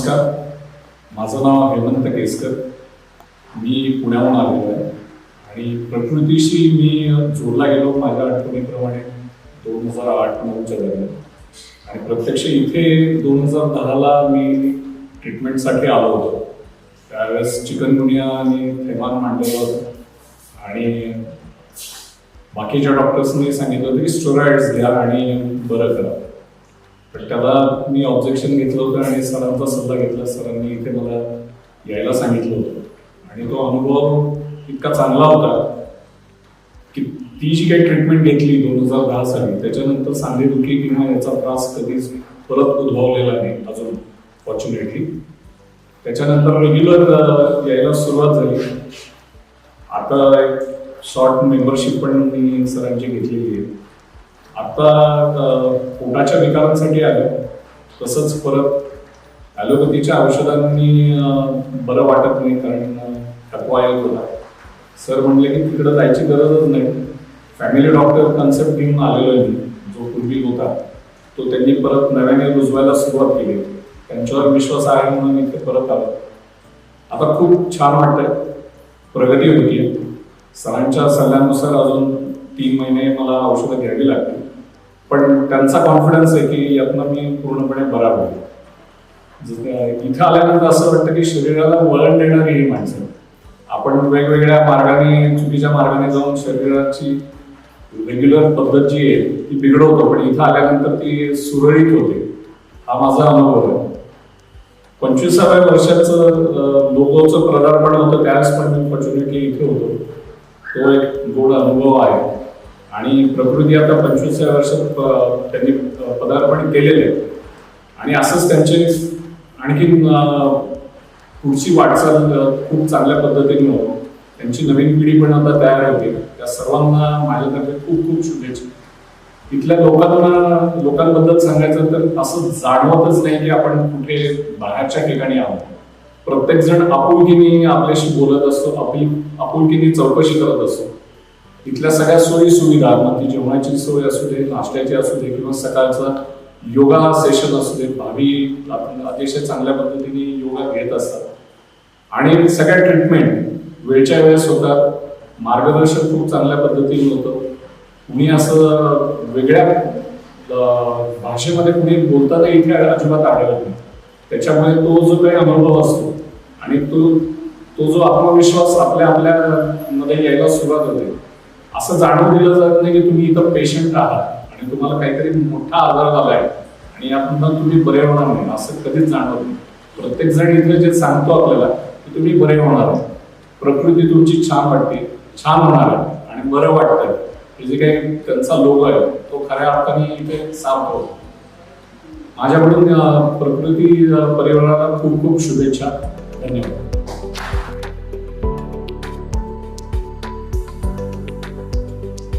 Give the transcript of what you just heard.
नमस्कार. माझं नाव हेमंत केसकर. मी पुण्याहून आलेलो आहे. आणि प्रकृतीशी मी जोडला गेलो माझ्या आठवणीप्रमाणे दोन हजार आठ नऊच्या दरम्यान. आणि प्रत्यक्ष इथे दोन हजार दहाला मी ट्रीटमेंटसाठी आलो होतो. त्यावेळेस चिकनगुनिया आणि थैमान मांडलेलं होतं. आणि बाकीच्या डॉक्टर्सनी सांगितलं होतं की स्टोरॉइड्स घ्या आणि बरं करा. पण त्याला मी ऑब्जेक्शन घेतलं होतं आणि सरांचा सल्ला घेतला. सरांनी इथे मला यायला सांगितलं होतं. आणि तो अनुभव इतका चांगला होता की ती जी काही ट्रीटमेंट घेतली दोन हजार दहा साली त्याच्यानंतर सांधेदुखी किंवा याचा त्रास कधीच परत उद्भवलेला नाही अजून फॉर्च्युनेटली त्याच्यानंतर रेग्युलर यायला सुरुवात झाली. आता शॉर्ट मेंबरशिप पण मी सरांची घेतलेली आहे. आता पोटाच्या विकारांसाठी आलं तसंच परत ॲलोपॅथीच्या औषधांनी बरं वाटत नाही कारण थकवा येत होता. सर म्हणले की तिकडं जायची गरजच नाही. फॅमिली डॉक्टर कन्सेप्ट घेऊन आलेलो आहे मी जो पूर्वी होता. तो त्यांनी परत नव्याने रुजवायला सुरुवात केली. त्यांच्यावर विश्वास आहे म्हणून मी इथे परत आलो. आता खूप छान वाटतंय. प्रगती होती सरांच्या सल्ल्यानुसार अजून तीन महिने मला औषधं घ्यावी लागतील पण त्यांचा कॉन्फिडन्स आहे की यातनं मी पूर्णपणे बरा होईल. इथं आल्यानंतर असं वाटतं की शरीराला वळण देणारी ही माणसं. आपण वेगवेगळ्या मार्गाने चुकीच्या मार्गाने जाऊन शरीराची रेग्युलर पद्धत जी आहे ती बिघडवतो. पण इथं आल्यानंतर ती सुरळीत होते. हा माझा अनुभव आहे. पंचवीसाव्या वर्षाचं लोकोचं लोगोचं पदार्पण होतं. त्यावेळेस पण मी फॉर्च्युनेटली इथे होतो. तो एक गोड अनुभव आहे. आणि प्रकृती आता पंचवीस वर्षात त्यांनी पदार्पण केलेले आहे. आणि असंच त्यांचे आणखीन पुढची वाटचाल खूप चांगल्या पद्धतीने हो त्यांची नवीन पिढी पण आता तयार होते. त्या सर्वांना माझ्यातर्फे खूप खूप शुभेच्छा. इथल्या लोकांना लोकांबद्दल सांगायचं तर असं जाणवतच नाही की आपण कुठे बाहेरच्या ठिकाणी आहोत. प्रत्येक जण आपुलकीने आपल्याशी बोलत असतो आपली आपुलकीने चौकशी करत असतो. इथल्या सगळ्या सोयी सुविधा मग ती जेवणाची सोय असू दे नाश्त्याची असू दे किंवा सकाळचा योगा सेशन असू दे भावी आपण अतिशय चांगल्या पद्धतीने योगा घेत असतात. आणि सगळ्या ट्रीटमेंट वेळच्या वेळेस होतात. मार्गदर्शन खूप चांगल्या पद्धतीने होतं. कुणी असं वेगळ्या भाषेमध्ये कुणी बोलताना इथे अजिबात आढळत नाही. त्याच्यामुळे तो जो काही अनुभव असतो आणि तो तो जो आत्मविश्वास आपल्या आपल्या मध्ये यायला सुरुवात होते. असं जाणून दिलं जात नाही की तुम्ही इथं पेशंट आहात. आणि तुम्हाला काहीतरी मोठा आजार झालाय. आणि यातून तुम्ही बरे होणार नाही. असं कधीच जाणवत नाही. प्रत्येक जण इथे जे सांगतो आपल्याला की तुम्ही बरे होणार प्रकृती तुमची छान वाटते. छान होणार आहे. आणि बरं वाटतंय. हे जे काही त्यांचा लोक आहे तो खऱ्या अर्थाने इथे साफ होतो. माझ्याकडून प्रकृती पर्यावरणाला परिवाराला खूप खूप शुभेच्छा. धन्यवाद.